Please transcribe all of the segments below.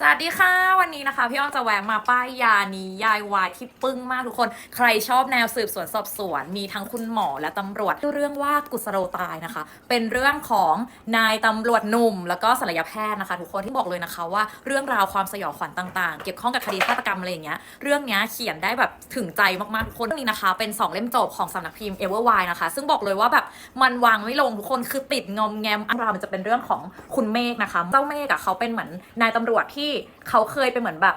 สวัสดีค่ะ วันนี้นะคะ พี่อ้อมจะแวะมาป้ายยานิยายวายที่ปึ้งมากทุกคน ใครชอบแนวสืบสวนสอบสวน มีทั้งคุณหมอและตำรวจเรื่องว่ากุศโลตายนะคะ เป็นเรื่องของนายตำรวจหนุ่ม แล้วก็ศัลยแพทย์นะคะ ทุกคนที่บอกเลยนะคะว่าเรื่องราวความสยองขวัญต่างๆ เกี่ยวข้องกับคดีฆาตกรรมอะไรอย่างเงี้ยเรื่องนี้เขียนได้แบบถึงใจมากๆทุกคนนี้นะคะ เป็นสองเล่มจบของสำนักพิมพ์ Everwine นะคะ ซึ่งบอกเลยว่าแบบมันวางไม่ลงทุกคนคือติดงอมแงมอันราวมันจะเป็นเรื่องของคุณเมฆนะคะเจ้าเมฆอะเขาเป็นเหมือนนายตำรวจที่เขาเคยเป็นเหมือนแบบ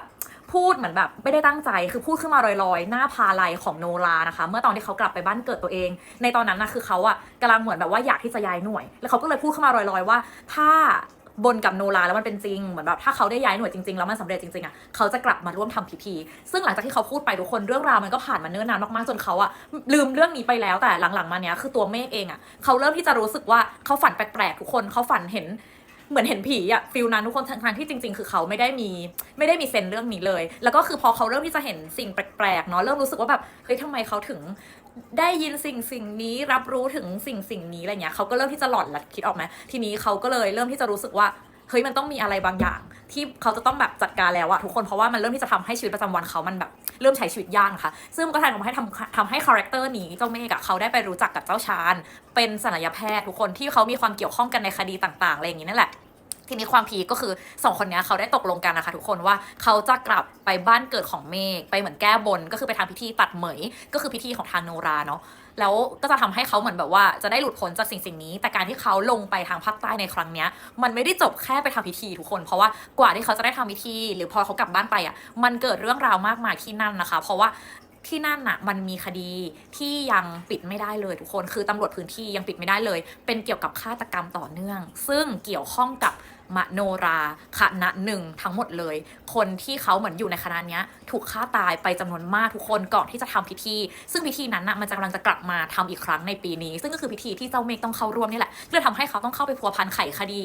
พูดเหมือนแบบไม่ได้ตั้งใจคือพูดขึ้นมาลอยๆ หน้าพาลัยของโนรานะคะ เมื่อตอนที่เขากลับไปบ้านเกิดตัวเอง ในตอนนั้นนะคือเขาอะกำลังเหมือนแบบว่าอยากที่จะย้ายหน่วย แล้วเขาก็เลยพูดขึ้นมาลอยๆว่า ถ้าบนกับโนราแล้วมันเป็นจริงเหมือนแบบถ้าเขาได้ย้ายหน่วยจริงๆแล้วมันสำเร็จจริงๆอะเขาจะกลับมาร่วมทำพิธีซึ่งหลังจากที่เขาพูดไปทุกคนเรื่องราวมันก็ผ่านมาเนิ่นนานมากๆจนเขาอะลืมเรื่องนี้ไปแล้วแต่หลังๆมาเนี้ยคือตัวเมฆเองอะเขาเริ่มที่จะรู้สึกว่าเขาฝันแปลกๆทุกคนเขาฝันเห็น เหมือนเห็นผีอะฟิลนั้นทุกคนทางที่จริง ๆ คือเขาไม่ได้มีไม่ได้มีเซนส์เรื่องนี้เลย แล้วก็คือพอเขาเริ่มที่จะเห็นสิ่งแปลกๆเนาะเริ่มรู้สึกว่าแบบเฮ้ยทำไมเขาถึงได้ยินสิ่งสิ่งนี้รับรู้ถึงสิ่งสิ่งนี้อะไรเงี้ยเขาก็เริ่มที่จะหลอนละคิดออกไหมทีนี้เขาก็เลยเริ่มที่จะรู้สึกว่า เฮ้ยมันต้องมีอะไรบางอย่าง ที่เขาจะต้องแบบจัดการแล้วอะทุกคนเพราะว่ามันเริ่มที่จะทำให้ชีวิตประจำวันเขามันแบบเริ่มใช้ชีวิตยากนะคะซึ่งมันก็ทำให้ทำทำให้คาแรคเตอร์นี้เจ้าเมฆอะเขาได้ไปรู้จักกับเจ้าชานเป็นศัลยแพทย์ทุกคนที่เขามีความเกี่ยวข้องกันในคดีต่างๆอะไรอย่างนี้นั่นแหละ ทีนี้ความพีก็คือสองคนนี้เขาได้ตกลงกันนะคะทุกคนว่าเขาจะกลับไปบ้านเกิดของเมฆไปเหมือนแก้บน ก็คือไปทำพิธีตัดเหมย ก็คือพิธีของทางโนราเนาะแล้วก็จะทำให้เขาเหมือนแบบว่าจะได้หลุดพ้นจากสิ่งสิ่งนี้ แต่การที่เขาลงไปทางภาคใต้ในครั้งเนี้ย มันไม่ได้จบแค่ไปทำพิธีทุกคน เพราะว่ากว่าที่เขาจะได้ทำพิธี หรือพอเขากลับบ้านไปอะมันเกิดเรื่องราวมากมายที่นั่นนะคะ เพราะว่าที่นั่นน่ะมันมีคดีที่ยังปิดไม่ได้เลยทุกคน คือตำรวจพื้นที่ยังปิดไม่ได้เลย เป็นเกี่ยวกับฆาตกรรมต่อเนื่อง ซึ่งเกี่ยวข้องกับ มโนราคณะหนึ่งทั้งหมดเลย คนที่เขาเหมือนอยู่ในคณะนี้ถูกฆ่าตายไปจำนวนมากทุกคนก่อนที่จะทำพิธี ซึ่งพิธีนั้นนะมันจะกำลังจะกลับมาทำอีกครั้งในปีนี้ ซึ่งก็คือพิธีที่เจ้าเมฆต้องเข้าร่วมนี่แหละก็เลยทำให้เขาต้องเข้าไปพัวพันไขคดี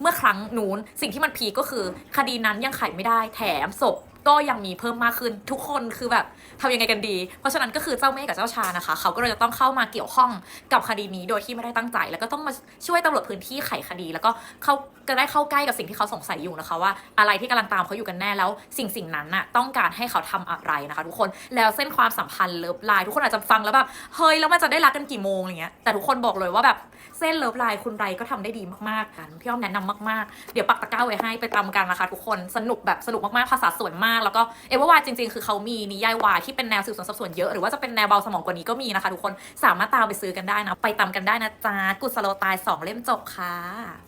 เมื่อครั้งนู้นสิ่งที่มันพีก็คือ คดีนั้นยังไขไม่ได้แถมศพก็ยังมีเพิ่มมากขึ้นทุกคนคือแบบทำยังไงกันดี เพราะฉะนั้นก็คือเจ้าเมฆกับเจ้าชานะคะ เขาก็เลยจะต้องเข้ามาเกี่ยวข้องกับคดีนี้โดยที่ไม่ได้ตั้งใจ แล้วก็ต้องมาช่วยตำรวจพื้นที่ไขคดี แล้วก็เขาก็ได้เข้าใกล้กับสิ่งที่เขาสงสัยอยู่นะคะ ว่าอะไรที่กำลังตามเขาอยู่กันแน่แล้ว สิ่งสิ่งนั้นน่ะต้องการให้เขาทำอะไรนะคะ ทุกคนแล้วเส้นความสัมพันธ์เลิฟไลน์ทุกคนอาจจะฟังแล้วแบบเฮ้ยแล้วมันจะได้รักกันกี่โมงอะไรเงี้ยแต่ทุกคนบอกเลยว่าแบบเส้นเลิฟไลน์คุณไรก็ทำได้ดีมากๆกันพี่อ้อมแนะนำมากๆ เดี๋ยวปักตะกร้าไว้ให้ไปตามกันนะคะ ทุกคนสนุกแบบสนุกมากๆภาษาสวยมาก แล้วก็เอเวอร์วายจริง ๆ คือเขามีนิยายวายที่เป็นแนวสืบสวนสอบสวนเยอะ หรือว่าจะเป็นแนวเบาสมองกว่านี้ก็มีนะคะ ทุกคนสามารถตามไปซื้อกันได้นะ ไปตามกันได้นะจ๊ะกุศโลตาย 2 เล่มจบค่ะ